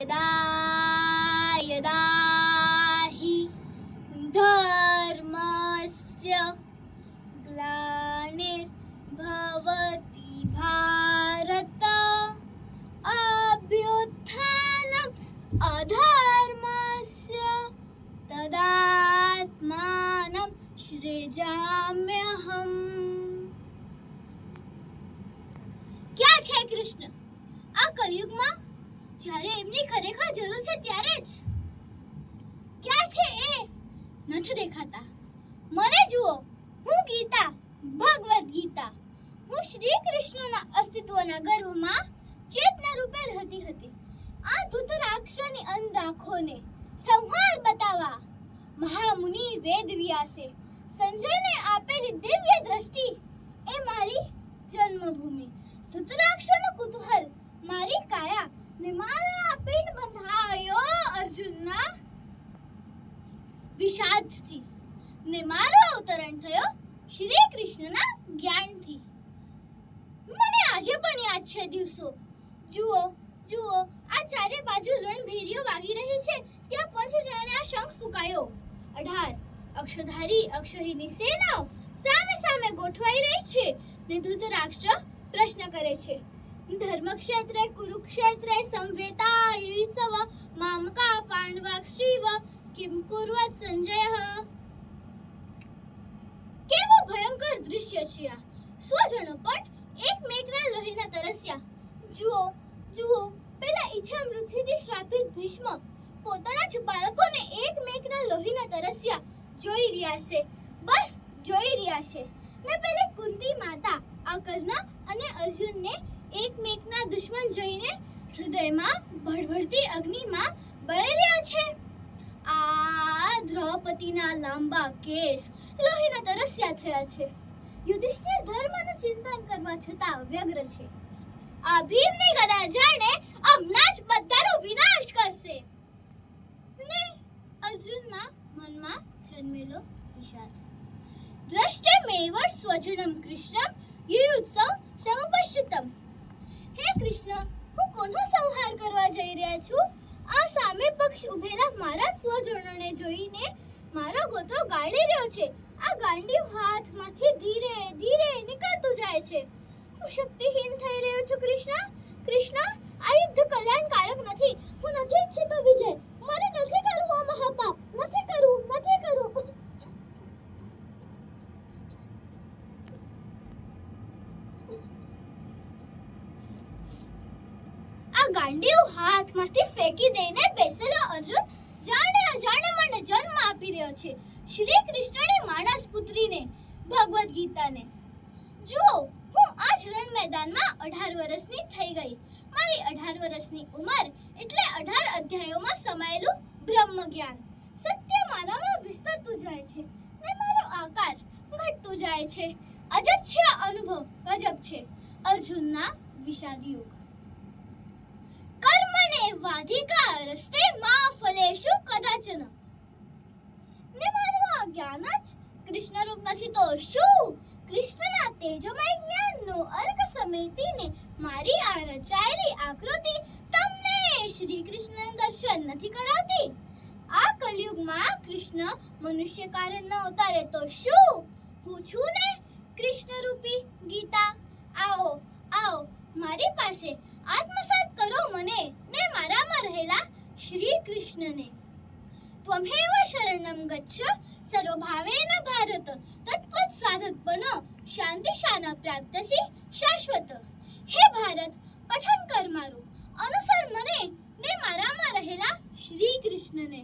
यदा यदा हि धर्मस्य ग्लानिर्भवति भारत अभ्युत्थानम् अधर्मस्य तदात्मानं सृजाम्यहम् ક્યાં છે કૃષ્ણ આ કલયુગમાં જ્યારે એમની ખરેખર જરૂર છે ત્યારે જ. ક્યાં છે એ? નથી દેખાતા. મને જુઓ, હું ગીતા, ભગવદ્ ગીતા. હું શ્રી કૃષ્ણના અસ્તિત્વના ગર્ભમાં ચેતના રૂપે રહેતી હતી. આ ધૂતરાક્ષરની અંધાખોને સંહાર બતાવા મહામુનિ વેદ વ્યાસે સંજયને આપેલી દિવ્ય દ્રષ્ટિ એ મારી જન્મભૂમિ. ધૃતરાક્ષનું કુતૂહલ મારી કાયા ને મારા આપીન બંધાયો અર્જુનના વિષાદથી. ને મારો અવતરણ થયો શ્રી કૃષ્ણના જ્ઞાનથી. મને આજે પણ યાદ છે દિવસો. જુઓ જુઓ, આ ચારે બાજુ રણભેરીઓ વાગી રહી છે. ત્યાં પંચજન્ય શંખ ફૂંકાયો. અઢાર, અક્ષધારી અક્ષહીની સેનાઓ સામે સામે ગોઠવાઈ રહી છે ને ધૃતરાષ્ટ્ર પ્રશ્ન કરે છે. ધર્મક્ષેત્રે કુરુક્ષેત્રે સંવેતા યુત્સવ મામકા पाण्डवाक्षीव શિવ कुर्वत् સંજય કેવો ભયંકર દૃશ્ય છે આ સ્વજનો પણ એકમેકના લોહીના તરસ્યા જુઓ જુઓ પેલા ઈચ્છા મૃત્યુથી શ્રાપિત ભીષ્મ પોતાના જ બાળકોને એકમેકના લોહીના તરસ્યા જોઈ રહ્યા છે બસ જોઈ રહ્યા છે ને પેલે કુંતી દ્રૌપદીના લાંબા કેસ લોહીના તરસ્યા થયા છે. યુધિષ્ઠિર ધર્મનું ચિંતન કરવા છતાં વ્યગ્ર છે. આ ભીમની ગદા જાણે હમણાં જ બધાનો વિનાશ કરશે. ને અર્જુનના મનમાં જન્મેલો વિષાદ. દ્રષ્ટમેવ સ્વજનમ કૃષ્ણમ યુયુત્સવ સમપશ્યતમ હે કૃષ્ણ, હું કોનો સંહાર કરવા જઈ રહ્યા છું? આ સામે પક્ષ ઉભેલા મારા સ્વજનોને જોઈને મારો ગોત્રો ગાળી રહ્યો છે. આ ગાંડી હાથમાંથી ધીરે ધીરે નીકળતું જાય છે. હું શક્તિહીન થઈ રહ્યો છું, કૃષ્ણ. કૃષ્ણ, આ યુદ્ધ કલ્યાણકારક નથી. હું નથી ઈચ્છતો વિજય. મારે નથી કરવું આ મહાપાપ નથી કરવું નથી કરવું આ હાથમાંથી ફેંકી દઈને બેસેલો અર્જુન જાણે અજાણે મને જન્મ આપી રહ્યો છે. શ્રી કૃષ્ણની માણસ પુત્રીને, ભગવદ્ ગીતાને. જુઓ, હું આ જ રણ મેદાનમાં અઢાર વર્ષની થઈ ગઈ. મારી અઢાર વર્ષની ઉંમર એટલે અઢાર અધ્યાયોમાં સમાયેલું બ્રહ્મ જ્ઞાન સત્ય માનવમાં વિસ્તરતું જાય છે ને મારો આકાર ઘટતું જાય છે. અજબ છે અનુભવ, અજબ છે અર્જુનના વિષાદ યુગ વાધિકા રસ્તે માં ફલેશુ કદાચન ને મારું આ જ્ઞાન જ કૃષ્ણ રૂપ નથી તો શું કૃષ્ણના તેજોમય જ્ઞાનનો અર્ક સમેટીને મારી આ રચાયેલી આકૃતિ તમને શ્રી કૃષ્ણ દર્શન નથી કરાવતી આ કલયુગમાં કૃષ્ણ મનુષ્ય કારણ ન ઉતારે તો શું હું છું ને કૃષ્ણ રૂપી ગીતા આવો આવો મારી પાસે आत्मसात करो मने ने मारामा रहेला श्री कृष्णने त्वमेव शरणं गच्छ सर्वभावेन भारत तत्पत साधकपण शांती शान प्राप्तसी शाश्वत. हे भारत पठन कर मारू. अनुसर मने ने मारामा रहेला श्री कृष्णने